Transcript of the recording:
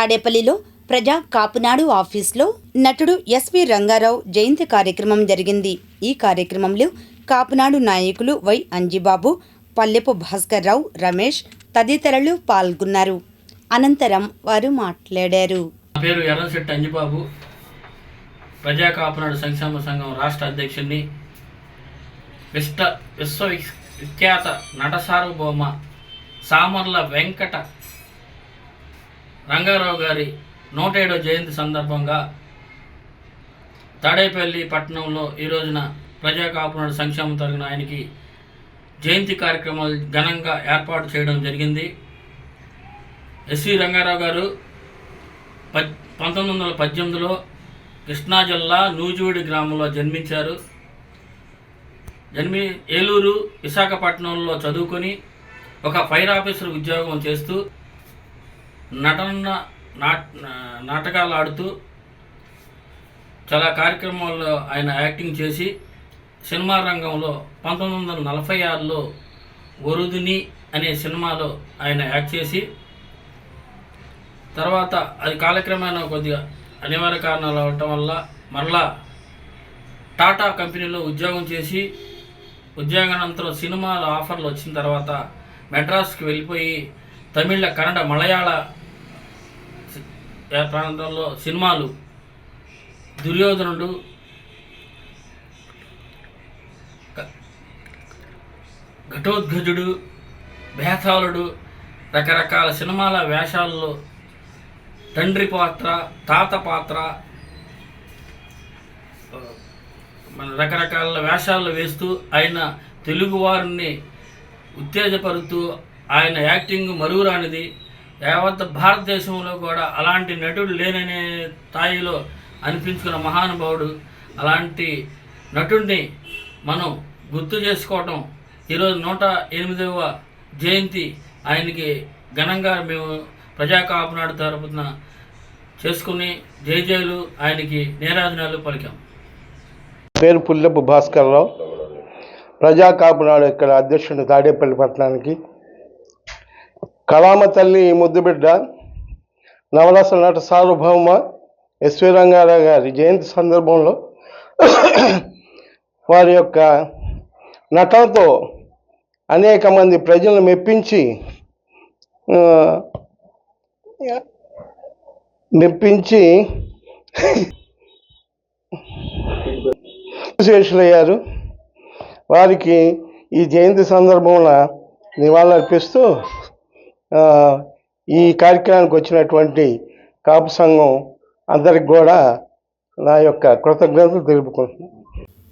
తాడేపల్లిలో ప్రజా కాపునాడు ఆఫీస్లో నటుడు ఎస్వి రంగారావు జయంతి కార్యక్రమం జరిగింది. ఈ కార్యక్రమంలో కాపునాడు నాయకులు వై అంజిబాబు పల్లెపు భాస్కర్రావు రమేష్ తదితరులు పాల్గొన్నారు. అనంతరం వారు మాట్లాడారు. నా పేరు ఎర్రశెట్టి అంజిబాబు. ప్రజా కాపునాడు సంక్షేమ సంఘం రాష్ట్ర అధ్యక్షుడిని. విశ్వ విఖ్యాత నట సార్వభౌమ సామర్ల వెంకట రంగారావు గారి నూట ఏడో జయంతి సందర్భంగా తాడేపల్లి పట్టణంలో ఈ రోజున ప్రజా కాపునాడు సంక్షేమ ఆయనకి జయంతి కార్యక్రమాలు ఘనంగా ఏర్పాటు చేయడం జరిగింది. ఎస్వి రంగారావు గారు పద్ పంతొమ్మిది వందల పద్దెనిమిదిలో కృష్ణా జిల్లా నూజివీడి గ్రామంలో జన్మించారు. జన్మి ఏలూరు విశాఖపట్నంలో చదువుకొని ఒక ఫైర్ ఆఫీసర్ ఉద్యోగం చేస్తూ నటన నాట్ నాటకాలు ఆడుతూ చాలా కార్యక్రమాల్లో ఆయన యాక్టింగ్ చేసి సినిమా రంగంలో పంతొమ్మిది వందల నలభై ఆరులో వరుదిని అనే సినిమాలో ఆయన యాక్ట్ చేసి తర్వాత అది కాలక్రమేణా కొద్దిగా అనివార్య కారణాలు అవటం వల్ల మరలా టాటా కంపెనీలో ఉద్యోగం చేసి ఉద్యోగానంతరం సినిమాల ఆఫర్లు వచ్చిన తర్వాత మెడ్రాస్కి వెళ్ళిపోయి తమిళ కన్నడ మలయాళ ప్రాంతంలో సినిమాలు దుర్యోధనుడు ఘటోద్గజుడు భేతాళుడు రకరకాల సినిమాల వేషాల్లో తండ్రి పాత్ర తాత పాత్ర మన రకరకాల వేషాలు వేస్తూ ఆయన తెలుగువారిని ఉత్తేజపరుతూ ఆయన యాక్టింగ్ మరువురానిది. యావత్ భారతదేశంలో కూడా అలాంటి నటుడు లేననే స్థాయిలో అనిపించుకున్న మహానుభావుడు అలాంటి నటుడిని మనం గుర్తు చేసుకోవటం ఈరోజు నూట ఎనిమిదవ జయంతి ఆయనకి ఘనంగా మేము ప్రజా కాపునాడు తరపున చేసుకుని జై జయలు ఆయనకి నేరాజనాలు పలికాం. పేరు పుల్లపు భాస్కర్రావు ప్రజా కాపునాడు ఇక్కడ అధ్యక్షుడు తాడేపల్లి పట్టణానికి కళామ తల్లి ముద్దుబిడ్డ నవరస నట సార్వభౌమ ఎస్వి రంగారావు గారి జయంతి సందర్భంలో వారి యొక్క నటనతో అనేక మంది ప్రజలను మెప్పించి మెప్పించి శేషులయ్యారు. వారికి ఈ జయంతి సందర్భంలో నివాళులర్పిస్తూ ఈ కార్యక్రమానికి వచ్చినటువంటి కాపు సంఘం అందరికి కూడా నా యొక్క కృతజ్ఞతలు తెలుపుకుంటున్నాను.